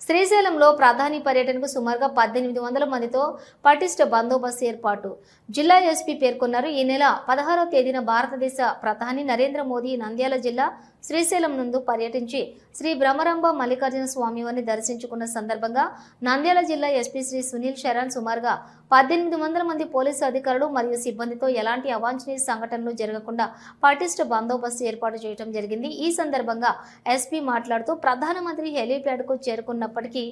శ్రీశైలంలో ప్రధాని పర్యటనకు సుమారుగా పద్దెనిమిది వందల మందితో పటిష్ట బందోబస్తు ఏర్పాటు. జిల్లా ఎస్పీ పేర్కొన్నారు ఈ నెల పదహారవ తేదీన భారతదేశ ప్రధాని నరేంద్ర మోదీ నంద్యాల జిల్లా శ్రీశైలం నందు పర్యటించి శ్రీ భ్రమరంభ మల్లికార్జున స్వామివారిని దర్శించుకున్న సందర్భంగా నంద్యాల జిల్లా ఎస్పీ శ్రీ సునీల్ శరణ్ సుమారుగా పద్దెనిమిది వందల మంది పోలీసు అధికారులు మరియు సిబ్బందితో ఎలాంటి అవాంఛనీయ సంఘటనలు జరగకుండా పటిష్ట బందోబస్తు ఏర్పాటు చేయడం జరిగింది. ఈ సందర్భంగా ఎస్పీ మాట్లాడుతూ ప్రధానమంత్రి హెలీప్యాడ్కు ఉన్నప్పటికీ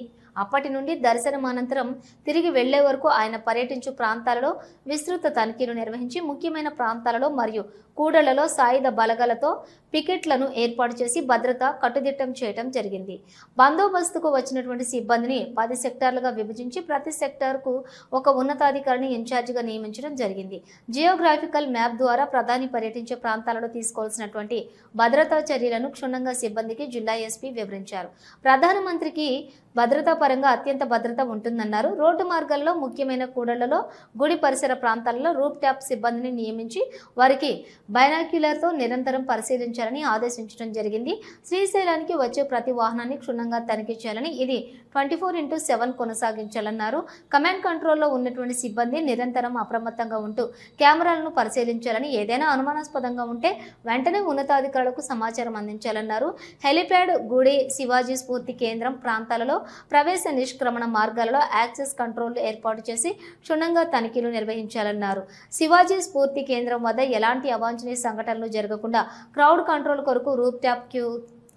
అప్పటి నుండి దర్శనం అనంతరం తిరిగి వెళ్ళే వరకు ఆయన పర్యటించు ప్రాంతాలలో విస్తృత తనిఖీలు నిర్వహించి ముఖ్యమైన ప్రాంతాలలో మరియు కూడళ్ళలో సాయుధ బలగాలతో పికెట్లను ఏర్పాటు చేసి భద్రత కట్టుదిట్టం చేయడం జరిగింది. బందోబస్తుకు వచ్చినటువంటి సిబ్బందిని పది సెక్టార్లుగా విభజించి ప్రతి సెక్టార్కు ఒక ఉన్నతాధికారిని ఇన్ఛార్జిగా నియమించడం జరిగింది. జియోగ్రాఫికల్ మ్యాప్ ద్వారా ప్రధాని పర్యటించే ప్రాంతాలలో తీసుకోవాల్సినటువంటి భద్రతా చర్యలను క్షుణ్ణంగా సిబ్బందికి జిల్లా ఎస్పీ వివరించారు. ప్రధానమంత్రికి భద్రతా పరంగా అత్యంత భద్రత ఉంటుందన్నారు. రోడ్డు మార్గాల్లో ముఖ్యమైన కూడళ్ళలో గుడి పరిసర ప్రాంతాలలో రూప్ ట్యాప్ సిబ్బందిని నియమించి వారికి బైనాక్యులర్తో నిరంతరం పరిశీలించాలని ఆదేశించడం జరిగింది. శ్రీశైలానికి వచ్చే ప్రతి వాహనాన్ని క్షుణ్ణంగా తనిఖీ చేయాలని ఇది ట్వంటీ ఫోర్ ఇంటూ సెవెన్ కొనసాగించాలన్నారు. కమాండ్ కంట్రోల్లో ఉన్నటువంటి సిబ్బంది నిరంతరం అప్రమత్తంగా ఉంటూ కెమెరాలను పరిశీలించాలని ఏదైనా అనుమానాస్పదంగా ఉంటే వెంటనే ఉన్నతాధికారులకు సమాచారం అందించాలన్నారు. హెలిప్యాడ్ గుడి శివాజీ స్ఫూర్తి కేంద్రం ప్రాంతాలలో ప్రవేశ నిష్క్రమణ మార్గాలలో యాక్సెస్ కంట్రోల్ ఏర్పాటు చేసి క్షుణ్ణంగా తనిఖీలు నిర్వహించాలన్నారు. శివాజీ స్ఫూర్తి కేంద్రం వద్ద ఎలాంటి అవాంఛనీయ సంఘటనలు జరగకుండా క్రౌడ్ కంట్రోల్ కొరకు రూప్ ట్యాప్ క్యూ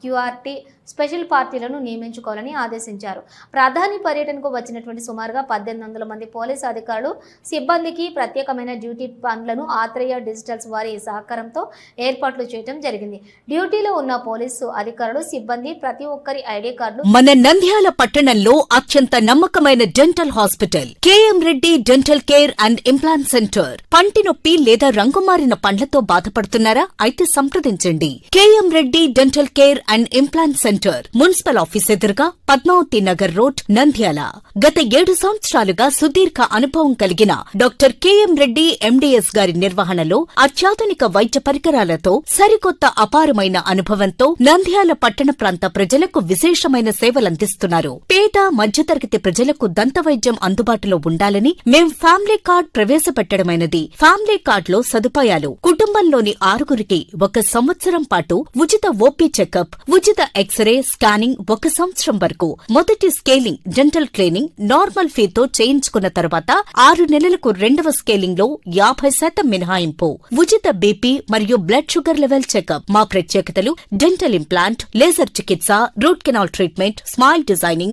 క్యూఆర్టీ స్పెషల్ పార్టీలను నియమించుకోవాలని ఆదేశించారు. ప్రధాని పర్యటనకు వచ్చినటువంటి సుమారుగా పద్దెనిమిది వందల మంది పోలీసు అధికారులు సిబ్బందికి ప్రత్యేకమైన డ్యూటీ పనులను ఆత్రేయ డిజిటల్స్ వారి సహకారంతో ఏర్పాట్లు చేయడం జరిగింది. డ్యూటీలో ఉన్న పోలీసు అధికారులు సిబ్బంది ప్రతి ఒక్కరి ఐడి కార్డులు మన నంద్యాల పట్టణంలో అత్యంత నమ్మకమైన dental hospital KM Reddy dental care and implant centre. పంటి నొప్పి లేదా రంగుమారిన పండ్లతో బాధపడుతున్నారా? అయితే సంప్రదించండి. KM Reddy dental care and implant centre. Municipal office ఎదురుగా పద్మావతి నగర్ రోడ్ నంద్యాల. గత ఏడు సంవత్సరాలుగా సుదీర్ఘ అనుభవం కలిగిన డాక్టర్ కెఎం రెడ్డి ఎండిఎస్ గారి నిర్వహణలో అత్యాధునిక వైద్య పరికరాలతో సరికొత్త అపారమైన అనుభవంతో నంద్యాల పట్టణ ప్రాంత ప్రజలకు విశేషమైన సేవలందిస్తున్నారు పేద మధ్యతరగతి ప్రజలకు దంత వైద్యం అందుబాటులో ఉండాలని మేం ఫ్యామిలీ కార్డ్ ప్రవేశపెట్టడమైనది. ఫ్యామిలీ కార్డ్లో సదుపాయాలు కుటుంబంలోని ఆరుగురికి ఒక సంవత్సరం పాటు ఉచిత ఓపీ చెకప్ ఉచిత ఎక్స్రే స్కానింగ్ ఒక సంవత్సరం వరకు. మొదటి స్కేలింగ్ డెంటల్ క్లీనింగ్ నార్మల్ ఫీతో చేయించుకున్న తర్వాత ఆరు నెలలకు రెండవ స్కేలింగ్లో యాభై శాతం మినహాయింపు. ఉచిత బీపీ మరియు బ్లడ్ షుగర్ లెవెల్ చెకప్ మా ప్రత్యేకతలు డెంటల్ ఇంప్లాంట్ లేజర్ చికిత్స root canal treatment smile designing